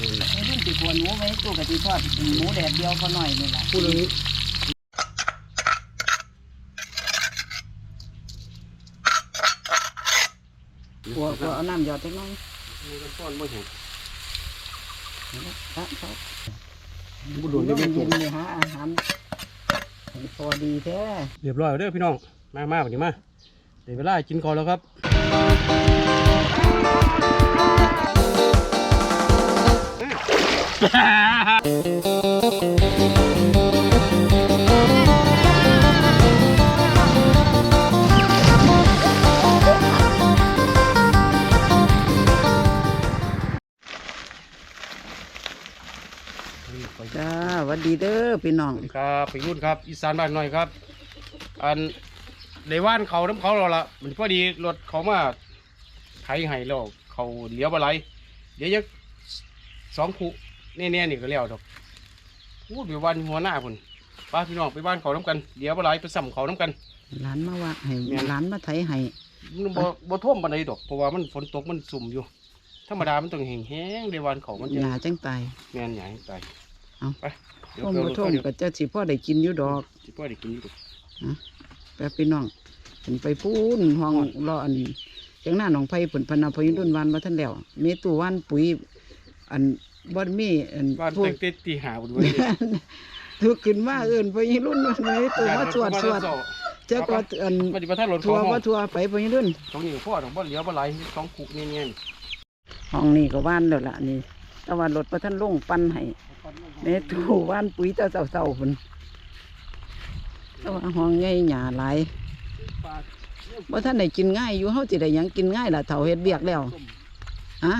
ไอ้รุ่นติดหัวหนูไว้ตู้กะทิทอดหมูแดดเดียวก็หน่อยนี่แหละพูดเรื่องนี้หัวหัวเอาน้ำหยอดจังน้อยมีกันป้อนบ่เห็นครับเขาบุญหลวงได้เย็เป็นนๆเลยหาอาหารพอดีแท้เรียบร้อยแล้วเด้อพี่น้องมามาวันนี้มาเดี๋ยวเวลากินข้าวแล้วครับ จ้าหวัดดีเด้อพี่น้องสวัสดีครับไปยุ่นครับ อีสานบ้านหน่อยครับ อันในว่านเขาน้ำเขาเราละมันพอดีรถเขามาไถให้แล้วเขาเหลียวอะไรเดี๋ยวจะสองคู แน่ๆนี่ก็แล้วดอกพูดไปวันหัวหน้าพุ่นป้าพี่น้องไปบ้านเขาน้ำกันเหลียวอะไรไปสั่เขาน้ำกันหลานมาว่าให้แม่นหลานมาไถให้มันบ่บ่ท่วมปานใดดอกเพราะว่ามันฝนตกมันสุ่มอยู่ ธรรมดามันต้องแห้งๆในวันเขามันจะหยาจังตายแม่นใหญ่ตายเอาไปเดี๋ยวพ่อเดี๋ยวมาท่มเดี๋ยวก็จะสิพ่อได้กินอยู่ดอกสิพ่อได้กินอยู่ดอกแป๊บพี่น้องเห็นไปพูนห้องรออันจังหน้าหนองไผ่ผลพนาพยุรุ่นวันมาท่านแล้วเมตู้วันปุ๋ยอัน บ่มีอันบ้านพวกแต่งเต็ดตีหาบุญไว้ถูกขึ้นมาเอื่นพยุรุ่นวันเมตู้ว่าสวดสวดเจ้าก็อันปฏิบัติท่านรถทัเขาวห้องว่าทัวไปพยุรุ่นตรงนี้พ่อของบ่เหลียวบ่ไหลสองคุกเนี่ยเนี่ยห้องนี้ก็ว่านแล้วล่ะนี่แต่ว่ารถพระท่านลงปั้นให้เมตู้ว่านปุ๋ยแต่เศร้าๆพุ่นแต่ว่าห้องใหญ่หยาหลายว่าท่านได้กินง่ายอยู่เฮาสิได้หยังกินง่ายล่ะเฒ่าเฮ็ดเบียกแล้วฮะ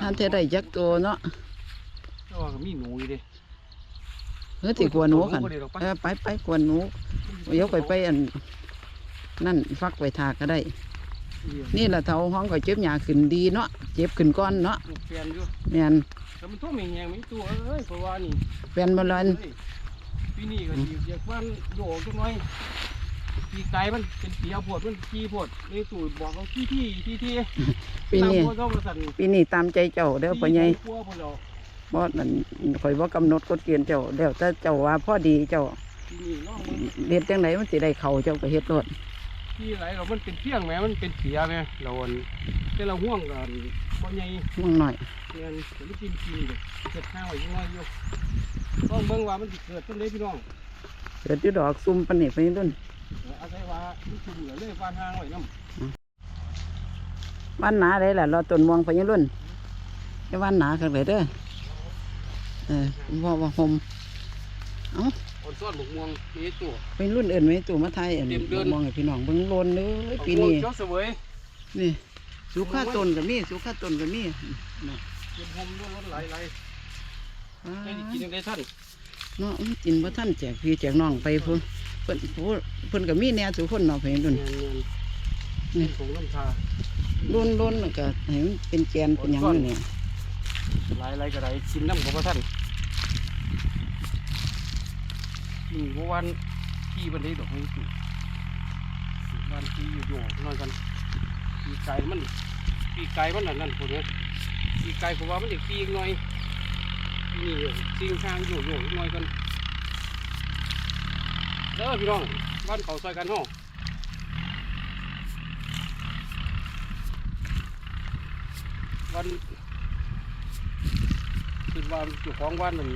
ท่านเทได้จักตัวเนาะแต่ว่าก็มีหนูอยู่เดิเฮ้ยสิกลัวหนูกันบ่ได้ดอกไปเออไปไปกลัวหนูเดี๋ยวไปไปอันนั่นฟักไปทาก็ได้ นี่แหละเท่าห้องก็เจ็บหยาขึ้นดีเนาะเจ็บขึ้นก้อนเนาะลูกแฟนอยู่แม่นแต่มันท่วมแห้งๆมีตัวเอ้ยเพราะว่านี่เป็นบอลันเฮ้ยปีนี้ก็สิอยากบ้านโยกจังหน่ อยปีไก่มันเป็นปีเอาโพดมันขี้โพดนี่ตู่บอกเขาที่ที่ที่ที่ปีนี้ตามโพดเขาบ่สั่นปีนี้ตามใจเจ้าเด้อพ่อใหญ่กลัวพุ่นแล้วบ่นั่นข่อยบ่กำหนดกฎเกณฑ์เจ้าแล้วแต่เจ้าว่าพอดีเจ้าปีนี้น้องมันเฮ็ดจังไดมันสิได้เข้าเจ้าก็เฮ็ดโลดที่ไหลเรามันเป็นเพียงแหม้มันเป็นเสียแหม่เราอันแต่เราห่วงกันบ่ใหญ่ มึงหน่อยเงินจะได้กินกินเด็กเกิดข้าวอยู่น้อยอยู่ต้องเบิ่งว่ามันสิเกิดต้นได้พี่น้อง เกิดอยู่ดอกซุ่มปานนี้ไปรุ่นเอ เหลือเลยบ้านห้างไว้น้ำวันหนาได้ล่ะรอต้นม่วงไปรุ่นให้วันหนาคักเลยเด้อเออบ่ว่าห่มอ่อนซ้อนบกม่วงมีตัวเป็นรุ่นอื่นไหมตู่มาไทยอันเตรียมเดินมองให้พี่น้องเบิ่งโลนเลยปีบกม่วงนี้เจ้าเสวยนี่สุขาต้นก็มีสุขาต้นก็มีน่ะเก็บหอมด้วยรถไหลไหลอ่าได้กินยังได้ท่านเนาะมันกินบ่ทันแจกพี่แจกน้องไปพุ่น เพิ่นผู้เพิ่นก็มีแหน่ทุกคนเนาะเพิ่นรุ่นเงินเงินนี่ของน้ำชารุ่นรุ่นแล้วก็ให้มันเป็นแกนเป็นหยังอยู่เนี่ยไหลไหลก็ไหลกินน้ำของพระท่านกินเมื่อวันที่วันนี้ดอกนี้อยู่วันที่อยู่อยู่นอนกันปีไก่มันปีไก่มันนั่นนั่นคนนี้ปีไก่ผมว่ามันเด็กปีอีกหน่อยนี่สิ่งทางอยู่อยู่อีกหน่อยกัน เด้อพี่น้องบ้านเขาซอยกันห้องวันคือว่าอยู่ของวันมัน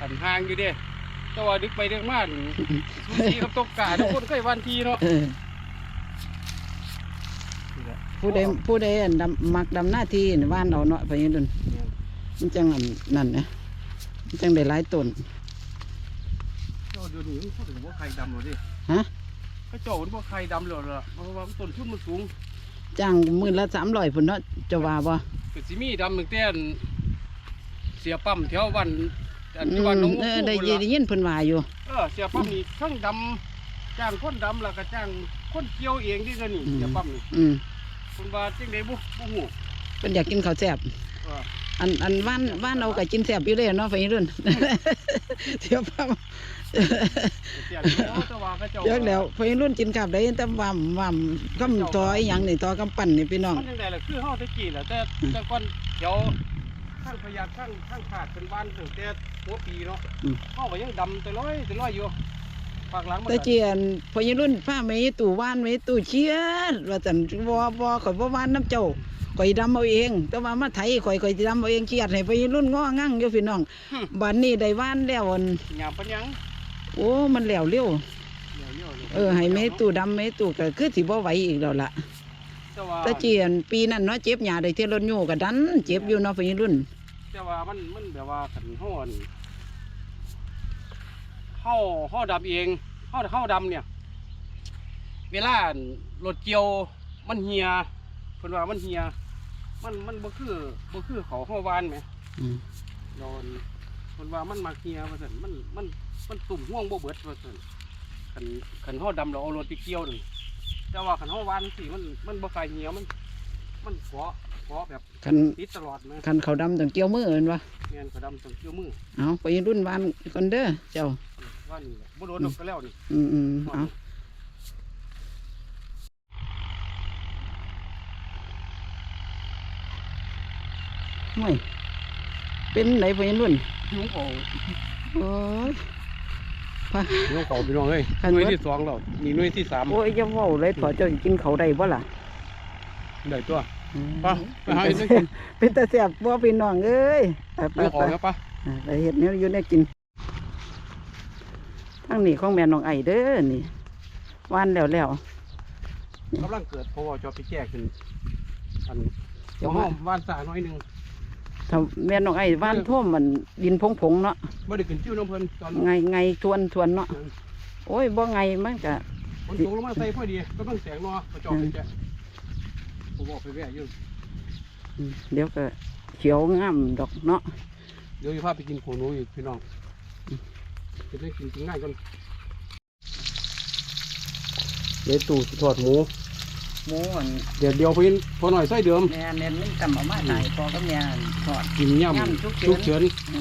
หันห่างอยู่เด้แต่ว่าดึกไปดึกมานี่สูสีกับตกกาทุกคนเคยวันทีเนาะเออผู้ใดผู้ใดอันดำมักดำหน้าที่นี่ว่านเอาเนาะเพิ่นรุ่นมันจังอันนั่นนะมันจังได้หลายต้นเจ้าเดี๋ยวนี้มันพูดถึงว่าใครดำหรอดิฮะ เขาเจ้ามันว่าใครดำหรอล่ะเพราะว่าต้นทุนมันสูงจ้างมื้อละ300พุ่นเนาะจะว่าบ่ก็สิมีดำหนึ่งแต่อันเสียปั๊มแถววันอันอืที่วันหน้องมงูเออพุ่นได้ยินล่ะได้ยินเพิ่นว่าอยู่ เออเสียปั๊มนี่ทั้งดำจ้างคนดำแล้วก็จ้างคนเกี่ยวเองที่เดี๋ยวนี่อืม เสียปั๊มนี่อืมคุณว่าจังไดบุบุหูเพิ่นอยากกินข้าวแซ่บเอออันอันว่านว่านเอาก็กินแซ่บอยู่เลยเนาะไฟรุ่นเดี๋ยวพ่อเสียแล้วแต่ว่า เขาเจ้าเดี๋ยวแล้วพอรุ่นกินกับได้แต่ว่ำว่ำกำตออีหยังนี่ตอกำปั้นนี่พี่น้องมันยังไงล่ะคือเฮาตะกี้แหละแต่แต่ก่อนเดี๋ยวข้างพยาข้างข้างขาดเป็นบ้านตั้งแต่หัวปีเนาะอืมเฮาก็ยังดำแต่ร้อยแต่ร้อยอยู่ปากหลังมันต่เจียนพอรุ่นผ้าไม่ตู่ว่านไม่ตู่เชียดว่าจันบ่บ่ข่อยบ่ว่านน้ำเจ้าข่อยดำเอาเอง แต่ว่ามาไถข่อยข่อยดำเอาเองเคียดให้พอรุ่นง้องั่งอยู่พี่น้องบัดนี้ได้ว่านแล้วอั่นหยามปัญญัง โอ้ มันแล้วเร็วเดี๋ยวเดี๋ยวดี๋ยวเออ ให้แม่ตู่ดำแม่ตู่ก็คือสิบ่ไหวอีกแล้วล่ะแต่ว่าแต่เจียนปีนั้นเนาะเจ็บหยาได้เที่ยวรถโยก็ดัน เจ็บอยู่เนาะพอรุ่นแต่ว่ามันมันแบบว่าขันเฮาอันเฮาเฮาดำเองเฮาเฮาดำเนี่ย เวลารถเกี่ยวมันเหียเพิ่นว่ามันเหียมันมันบ่คือบ่คือเขาเฮาวานไหมอืมโดนเพิ่นว่ามันมักเหียว่าซั่นมันมัน มันตุ่มห่วงบ่เบิดว่าซั่นคันคันเฮาดำเราเอารถไปเกี่ยวนั่นแต่ว่าคันเฮาวานสิมันมันบ่คายเหียมัน มันเกาะเกาะแบบคันติดตลอดนะคันเขาดำต้องเกี่ยวมือเอิ้นวะแม่นเขาดำต้องเกี่ยวมือเอาพอรุ่นวานก่อนเด้อเจ้า ว่านี่แหละบ่โดนดอกก็แล้วนี่ อืมอืมเอาห่วยเป็นไหนพอรุ่นหิวเขาโอ้ย พะหิวเขาพี่น้องเอ้ยคันหน่วยเบิดที่สองแล้วนี่หน่วยที่สามโอ้ยอย่าเว้าเลยถอเจ้าสิกินเขาวได้บ่ล่ะได้ตัวอืมไปไปหาเป็นเฮ็ดตาเป็นตาแซ่บบ่พี่น้องเอ้ยไปไปหิวไปเขาแล้วปะอ่าไปเฮ็ดแนวอยู่แนวกินทั้งนี้ของแม่น้องไอเด้อนี่วานแล้วแล้วกำลังเกิดเพราะว่าจะไปแก้ขึ้นอันเดี๋ยวห้ว่าองบ้านสาหน่อยหนึง ถ้าแม่น้องไอ้ว่านท่วมมันดินผงๆเนาะบ่ได้ขึ้นจิ้วน้ำเพิ่นตอนไงไงทวนทวนเนาะโอ้ยบ่ไงมันก็ฝนตกลงมาใส่พอดีกำลังแสงเนาะกระจอกไปแจ้ผมบอกไปแว่อยู่อืมเดี๋ยวก็เขียวงามดอกเนาะเดี๋ยวจะพาไปกินโขนูอีกพี่น้องจะได้กินกินง่ายก่อนเดี๋ยวตู่สิทอดหมู หมูอันเดี๋ยวเดียวเพิ่นพอหน่อยใส่เดิม แม่เน้นมันกำเอามาตายพอก็แม่นทอด กินย่ำย่ำฉุชุกกเฉิเฉิน น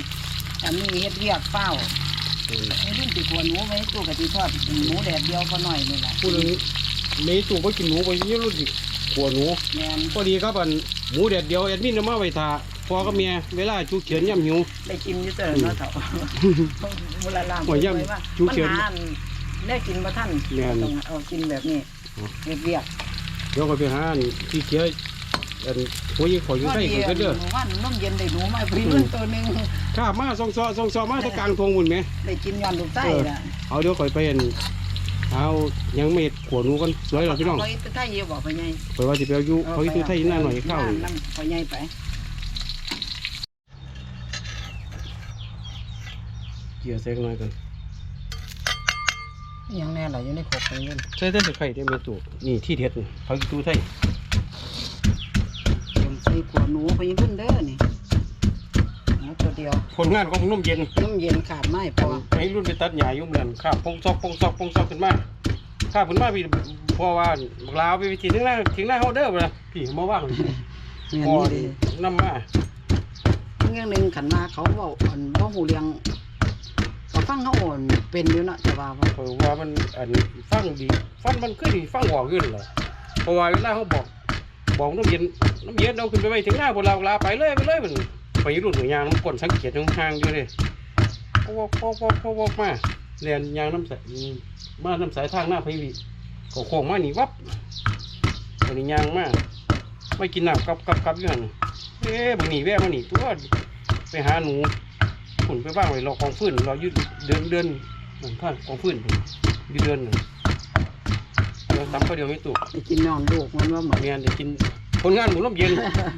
อันนี้เฮ็ดเวียกเป้าไอ้รุ่นติกวนหมูไว้ตู้กะทิทอดหมูแดดเดียวก็หน่อยนี่แหละพูดถึงเมย์ตู่ไปกินหนูไปยี่รุ่นดิขัวหนูแม่นพอดีครับอันหมูแดดเดียวแอดมินเอามาไว้ทาพอกับเมียเวลาฉุกเฉินย่ำหิว ได้กินอยู่เตอเนาะเถาเวลาลามโอ้ยย่ำไว้ว่าฉุกเฉินมันหาอันได้กินบ่ทันแม่น ต้องเอากินแบบนี้อ๋อเฮ็ดเวียก เดี๋ยวก็ไปหาอันที่เขียวอันหัวยี่ขออยู่ใกล้กันก็เด้อวันน้ำเย็นได้หนูมาพี่รุ่นตัวหนึงข้ามาซองซอซองซอมาแตะกลางทงหุ่นไหม ได้กินย้อนลูกไส้ละเอาเดี๋ยวข่อยไปอันเอายังเม็ดขัวหนูกันสวยหรอพี่น้องเขาอีตัวไทยเยอะบอกไปไงข่อยว่าสิไปเอาอยู่เขาอีตัวไทยหน้าหน่อยข้าวน้ำไปไงไปเกี่ยวเซ็กหน่อยกัน ยังแน่หรออยู่ในขบไปเงินใส่แต่ไข่ได้เมตู่นี่ที่เด็ดนี่เขาอีตัวไทยเตรียมใส่ขวหนูไปยังรุ่นเด้อนี่หนูตัวเดียวผลงานของนุ่มเย็นน้ำเย็นขาดไม่พอให้รุ่นไปตัดหญ้ายุ่งเงินข้าปงซอกปงซอกปงซอกขึ้นมาข้าผลมาพี่เพราะว่าบักลาวไปทีนึงหน้าทิ้งหน้าเฮาเด้อบ่ล่ะพี่มาว่างเงี้ยก่อนี่นเด้นำมาเงี้ยหนึ่งขันมาเขาเบาอ่อนบ่หูเลียงก็ ฟังเขาอ่อนเป็นอยู่เนาะแต่ว่าว่าเพราะว่ามันอันฟังดีฟังมันคือดีฟังออกขึ้นเหรอเพราะว่าเวลาเขาบอกบอกน้ำเย็นน้ำเย็นเอาขึ้นไปไว้ถึงหน้าบนเราลาไปเลยไปเลยมันไปรุ่นหรือยางน้ำก้นสังเกตน้ำห่างอยู่เลยพวกพวกพวกพวกมาเรียนยางน้ำใสมาน้ำสายทางหน้าพีวีก็โค้งมาหนีวับอันนี้ยางมาไม่กินน้ำกับกับกับอยู่หันเอ๊ะบางหนีแว่มาหนีตัวไปหาหนู ขุนไปบ้างไว้รอกองฟื้นเรายืดเดินเดินเหมือนข้างกองฟื้นยืดเดินหนึ่งเดี๋ยวตำก็เดียวไม่ตุกไปกินนอนลูกมันว่าเหมือนเมียนได้กินผลงานหมูน้ำเย็น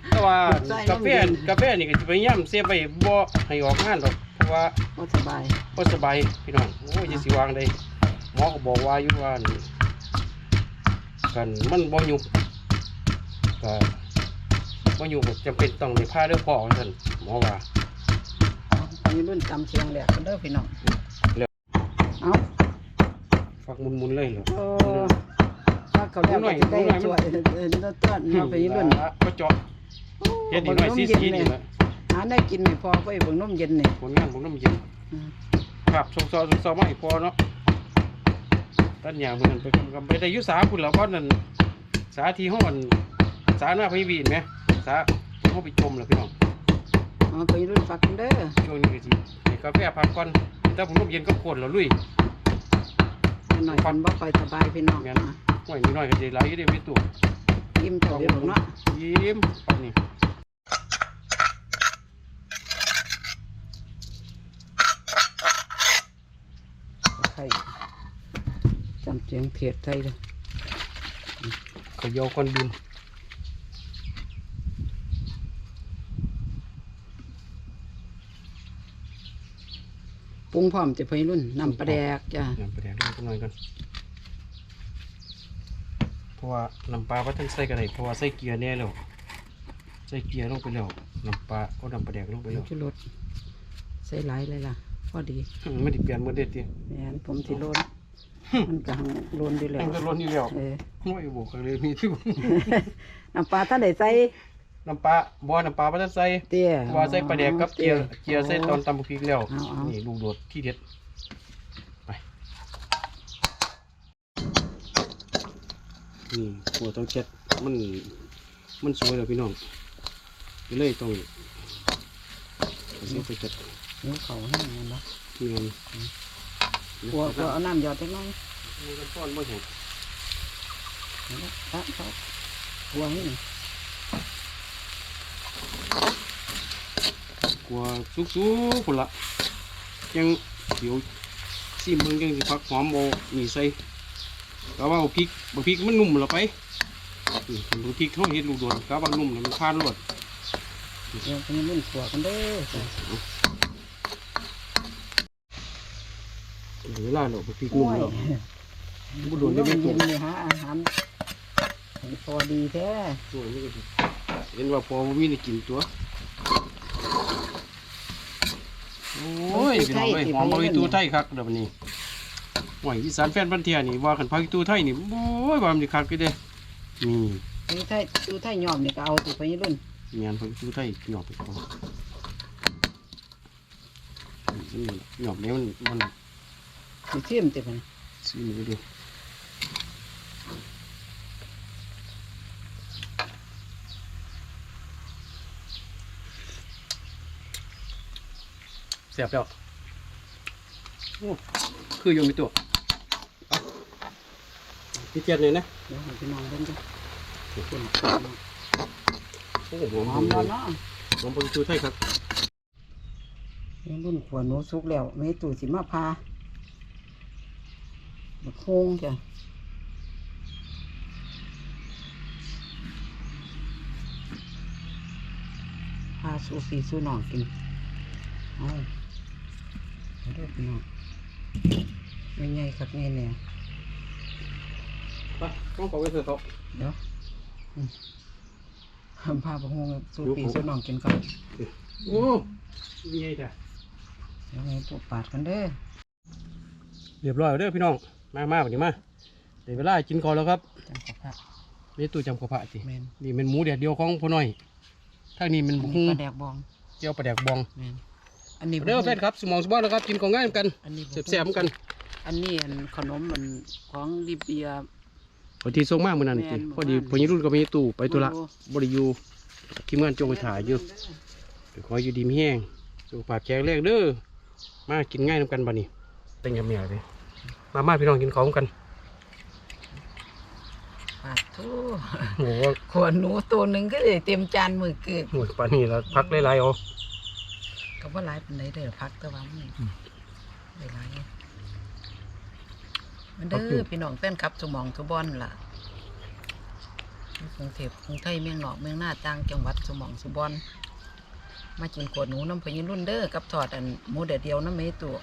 แต่ว่าใส่กาแฟน้ำเย็นกาแฟนี่ก็จะไปย่ำเสียไปบ่ให้ออกงานหรอกเพราะว่าก็สบายบ่สบายพี่น้องโอ้ยจะสิวางได้หมอก็บอกว่าอยู่ว่านี่กันมันบ่ยุบก็บ่ยุบก็จำเป็นต้องได้พาเด้อพ่อว่าซั่นหมอว่า เอาไปรุ่นจำเชียงแหลกกันเด้อพี่น้องแล้วเอาฟักมุนๆเลยเหรอเออถ้าเขาแล้วก็จะได้ช่วยเออต้นต้นเอาไปรุ่นก็เจาะเฮ็ดอีกหน่อยซีซีนี่แหละหาได้กินไม่พอไปเบิ่งนมเย็นนี่ผลงานของน้ำเย็นอืมครับส่งซอส่งซอมาให้พอเนาะตัดหญ้ามื้อนั้นไปกำกำไปได้อยู่สาพุ่นแล้วบ่นั่นสาที่ห้องมันสาหน้าพวีนไหมสาห้องไปชมแล้วพี่น้อง เอาไปรุ่นฝักกันเด้อช่วงนี้ก็สิให้กาแฟพักก่อนแต่ผมน้ำเย็นก็โคนแล้วลุยหน่อยคนบ่ค่อยสบายพี่น้องงั้นห่วยมีน้อยก็สิไหลอยู่ได้ไม่ตัวยิ้มเจ้าเดียวเนาะยิ้มปันนี่ไข่จำเสียงเพียดไทยเลยขยอคนบิน ปรุงพร้อมจะไปรุ่นน้ำปลาแดกจ้ะน้ำปลาแดกลงไปหน่อยก่อนเพราะว่าน้ำปลาว่าท่านใส่กันไหนเพราะว่าใส่เกียร์แน่แล้วใส่เกียร์ลงไปแล้วน้ำปลาเอาน้ำปลาแดกลงไปแล้วชุรสใส่หลายเลยล่ะพอดีอืมไม่ได้เปลี่ยนมือเด็ดดิแม่นผมสิโลนมันกำลังโลนอยู่แล้แม่วงก็ล้นอยู่แล้วเออโอ้ยบุกเลยมีที่น้ำปลาท่านได้ใส่ น้ำปลาบ่อน้ำปลาว่าท่านใส่เตี้ยว่าใส่ปลาแดกกับเกียร์เกียร์ใส่ตอนตำบักพริกแล้วเอาเอานี่ลูกโดดที่เด็ดไปนี่หัวต้องเช็ดมันมันสวยเลยพี่น้องก็เลยต้องเอาเสียไปเช็ดนิ้วเขาให้มันเนาะเงินกลัวกลัวเอาน้ำหยอดจักหน่อยมีกันป้อนบ่เห็นเอาละครับครับกลัวให้หน่อย กลัวสุกๆพุ่นละยังเดี๋ยวซิมเบิ่งจังสิพักหอมโอนี่ใส่ก็ว่าเอาพริกบางพริกมันนุ่มและไปนี่บางพริกเขาเห็ดลูกโดดก็ว่านุ่มแล้วมันพานรวดเดี๋ยวไปรุ่นขัวกันเด้อจ้ะเวลาเราบางพริกโอ้นุ่มยแล้วบ่โดนได้เย็ไม่นถูกๆนี่หาอาหารให้พอดีแท้ส่วนนี้ก็ดีเห็นว่าพอบ่มีได้กินตัว โอ้ยพี่น้องเอ้ยหอมบริตูไทยคักเดี๋ยวนี้ห่วยอีสานแฟนพันธุ์เทียนี่ว่ากันพักตูไทยนี่โอ้ยว่ามันสิคักอยู่เด้นี่นี่ถ้าดูถ้ายอมนี่ก็เอาติไปรุ่นเมียนพักตูไทยหยอบไปก่อนนี่หยอบนี้มันมันสิเชื่อมติมันซื้อมาดู เสียบแล้วโอ้คืออยู่มีตัวเอาพี่เจียนเลยนะเดี๋ยวให้พี่น้องเบิ่งจ้ะโอ้โหหหออมมเลแล้วยเนาะหอมเป็นตัวไทยครับนี่รุ่นขวหนูสุกแล้วแม่ตู่สิมาพาบักโฮงจ้ะพาสู่พี่สู่น้องกินเอา เอาเด้อพี่น้องไม่ใหญ่ครับแม่เนี่ยไปต้องขอไปเถอะเขาเดี๋ยวอืมพาบักโฮงสู่พี่สู่น้องกินก่อนโอ้ยไงจ้ะเดี๋ยวให้ตัวปาดกันเด้อเรียบร้อยแล้วเด้อพี่น้องมามาแบบนี้มาเดี๋ยวเวลากินก่อนแล้วครับจังกับพระนี่ตู้จำกระเพาะสิแมนนี่เป็นหมูแดดเดียวของพ่อน้อยทางนี้มันอันบุนี้้งปลาแดกบองเจียวปลาแดกบองแมน อันนี้เด้อแฟนครับสมองสมบัตินะครับกินของง่ายเหมือนกันอันนี้แซ่บๆเหมือนกัน อันนี้อันขนมมันของลิเบียพอดีส่งมากเหมือนนั้นแม่สินพอดีบ่ว่าพอยี่รุ่นก็มีตู้ไปตุละบ่รู้บริยูทีมงานจงไปถ่ายอยู่ขออยู่ดีมีแห้งสุขภาพแข็งแรงเด้อมากินง่ายน้ำกันบ่นี่เป็นยังไงเลยมามาพี่น้องกินของกันปาดทูโอ้โหขวหนูตัวหนึ่งก็เลยเต็มจานมือเกิดหมดป่านนี้แล้วพักหลายๆเอา ก็ว่าหลายเป็นไหนเด้อพักแต่ว่ามันได้หลายอยู่มันเด้อพี่น้องแฟนคลับสมองทุบอนล่ะกรุงเทพกรุงไทยเมืองนอกเมืองหน้าต่างจังหวัดสมองสุบอนมากินขวดหนูน้ำพยินรุ่นเด้อกับทอดอันหมูแดดเดียวน้ำเมตัว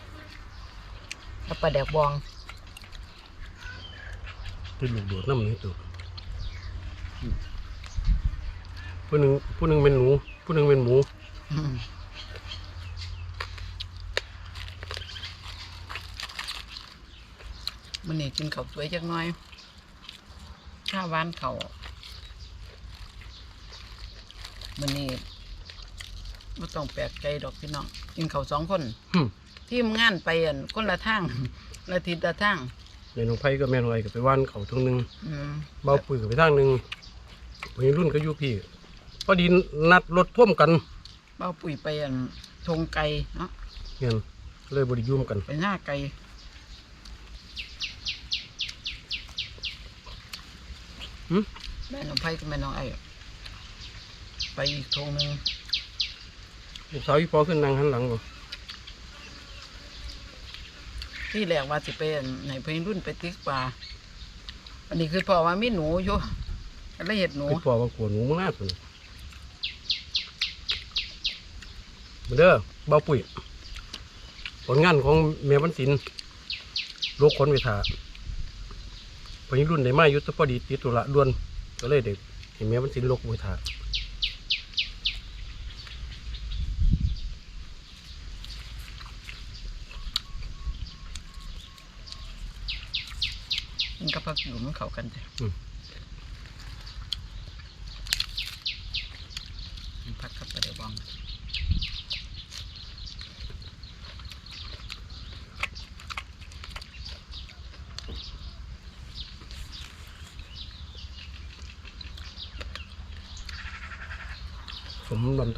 กับปลาแดกบองเป็นลูกโดดน้ำนี่ตัวผู้หนึ่งผู้หนึ่งเป็นหนูผู้หนึ่งเป็นหมู มมันนี่กินข้าวสวยจักหน่อย ข้าวหวานเขาวมันนี่ไม่ต้องแปลกใจดอกพี่น้อง กินข้าวสองคนหึเททีมงานไปอันคนละทางละทิศละทางแม่น้องไผ่ก็แม่น้องไอ้ก็ไปว่านเขาทางหนึงอืมเบาปุ๋ยก็ไปทางหนึงวัยรุ่นก็อยู่พี่พอดีนัดรถท่วมกันเบ้าปุ๋ยไปอันทงไก่เนาะเงี้ยเลยบริยุ่มกัน ไปหน้าไก่ แม่น้องไผ่กับแม่น้องไอ้ไปอีกทงหนึ่งลูกสาวอีพอขึ้นนั่งหันหลังบ่ที่แรกว่าสิไปอันในเพลรุ่นไปติ๊กปลาอันนี้คือพอว่ามีหนูอยู่ก็เลยเห็ดหนูคือพอว่ากลัวหนูมากเลยมาเด้อเบาปุ๋ยผลงานของแม่วันศิลป์ลูกคนไปถา วัยรุ่นได้มาอยุทธพอดีติดตุละด่วนก็เลยเด็กเห็นแม่วันศิลป์ลูกไปถามันกับผักอยู่มันเข้ากันจ้ะมันผักกับปลาเดี๋ยวบอง ผมลำตัวเป็นตัว รูดผักกระเดากับแบบนึงอีกติมันบ่ เงินมือนี้บ่ใส่ผมลองเบึงครั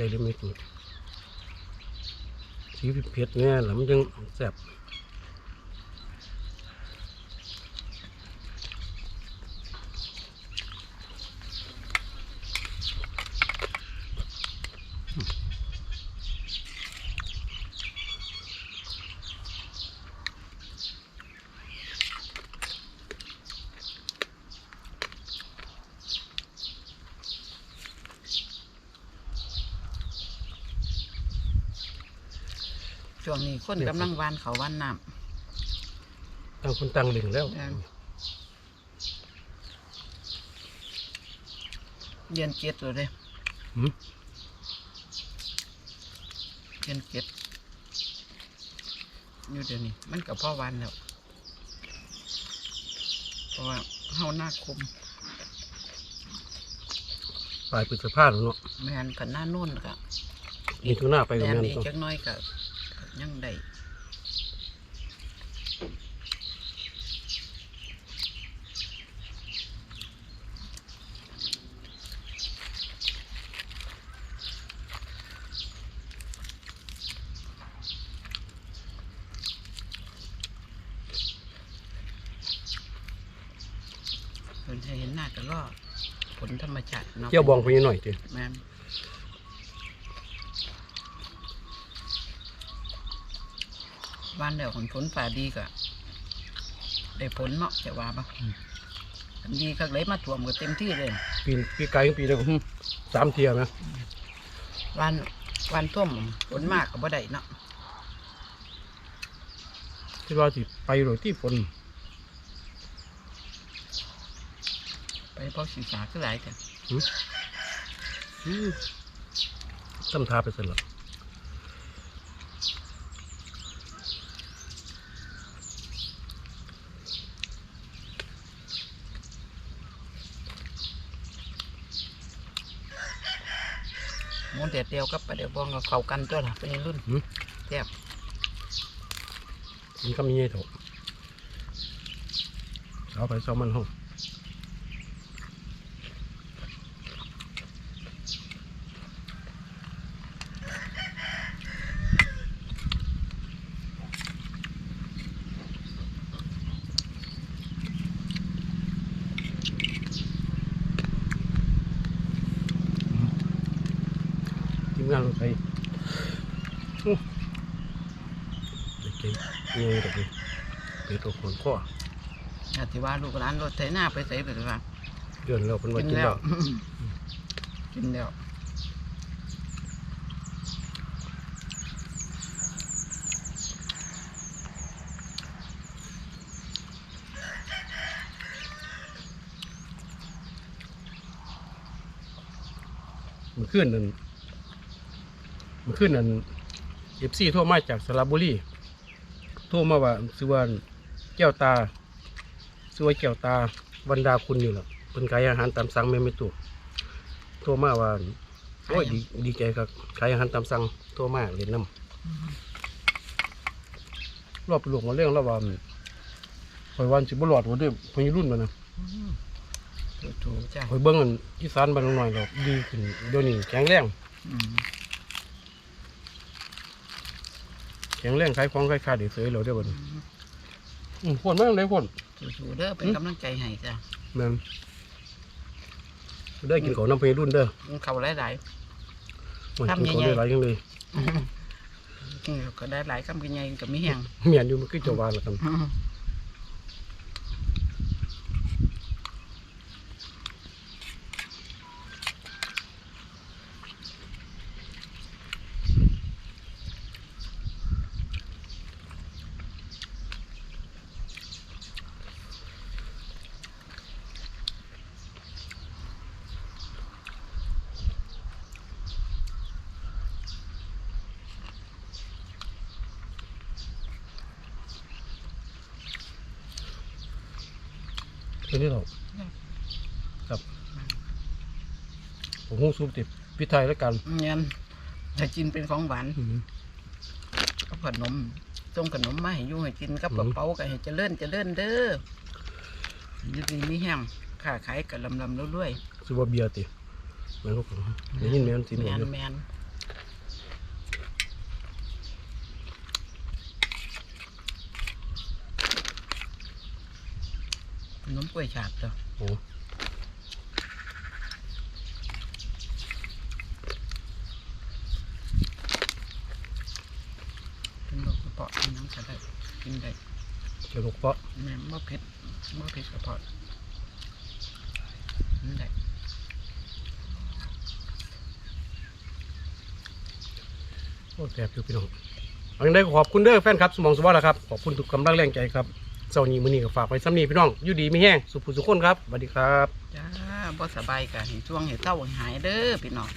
ใจเลยไม่ถูกสีเผ็ดๆเนี่ยแล้วมันยังแสบ ช่วงนี้คนกำลังหวานเขาวหวานน้ต่างคนต่างเล่งแล้วำเดือนเจ็ดเลยเด้หืมเดือนเจ็ดอยู่เดี๋ยวนี้ มันกับพ่อหวานแล้วเพราะว่าเฮาหน้าคมปลายพฤษภาแล้วเนาะแมนกับหน้านุ่นกับมีทุกหน้าไปกับแมนแม่นอีกต้อง จักหน้อยกับ ยังได้เพิ่นให้เห็นหน้าก็รอผลธรรมชาติเนาะเที่ยวบองไปหน่อยจีแม่นบ้านเดียวของผลฝ่าดีก็ได้ผลเนาะจะว่าปะอันดีก็เลยมาถ่วมก็เต็มที่เลยปีปีไกลปีเดียวสามเที่ยวนะวันวันท่วมฝนมากก็บ่ได้เนาะที่ว่าสิไปโดยที่ฝนไปเพราะศึกษาก็หลายแต่ซ้ำทาไปเสร็จแล้ว เดียดเดียวกับปลาเดียวบองก็เข้ากันตัวละเป็นรุ่นแซ่บมันก็มีไอ้โถเอาไปซ้อมมันห้อง ทีมงานรถไฟอู้ เก่งเงี้ยแบบนี้เป็น ตัวคนข้ออาทิว่าลูกหลานรถไถหน้าไปใส่ไปเลยว่าเดือนแล้วเป็นวันกินกินแล้แล้ววกินแล้วมันขึ้นนั่นมันขึ้นนั่นเอฟซีโทรมาจากสระบุรีโทรมาว่าซื้อว่า แก้วตาซื้อว่าแก้วตาบรรดาคุณนี่แหละเป็นขายอาหารตามสั่งแม่ไม่ถูกโทรมาว่าโอ้ยดีดีใจครับขายอาหารตามสั่งโทรมาเล่นน้ำรอบหลวงมาเรื่องแล้วว่าคอยวันสิบหลอดวันเด้อพญรุ่นมานะถูกจ้ะคอยเบิ้งอันอีสานบ้านหน่อยเราดีขึ้นเดี๋ยวนี้แข็งแรงอืมแข็งแรงขายของขายขาดเดี๋ยวเสยเราได้อบ่นี้ อืมพ่นมากเลยพ่นถูกๆเด้อเป็นกำลังใจให้จ้ะแม่นได้กินของน้ำเพลรุ่นเด้อกินเขาหลายมันทำกินของใหญ่ๆ ได้หลายอยังเลยๆกินก็ได้หลายคำกันใหญ่ก็ไม่แห้งเมียนอยู่มันคือเจาวานละกัน อืมแค่นี้หรอกครับผมหูซุปติดพิไทยแล้วกันเงี้ยจะกินเป็นของหวานอืมกับขนมส่งขนมมาให้อยู่ให้กินกับอืกระมเป๋าก็ให้เจริญเจริญเด้ออยุดีมีแห้งค้าขายกับลำลำๆรวยซื้อว่าเบียร์ติแม่นก็ได้ยินแม่นสิๆหแมมดนเลยแมน นมกล้วยฉาบจ้ะโอ้เป็นโรคกระเพาะกินน้ำก็ได้กินได้เจ้าลูกเพาะแม่บ่เผ็ดบ่เผ็ดกระเพาะกินได้โอ้แสบอยู่พี่น้องเอาอย่างไรก็ขอบคุณเด้อแฟนครับ สมองสวัสดิ์ครับ ขอบคุณทุกกำลังแรงใจครับ เจ้านี้มื้อนี้ก็ฝากไว้ซ้ำนี้พี่น้องอยู่ดีไม่แห้งสุขสุขคนครับสวัสดีครับ จ้าบ่สบายกะเห็นช่วงเห็นเต้าห้หายเด้อพี่น้อง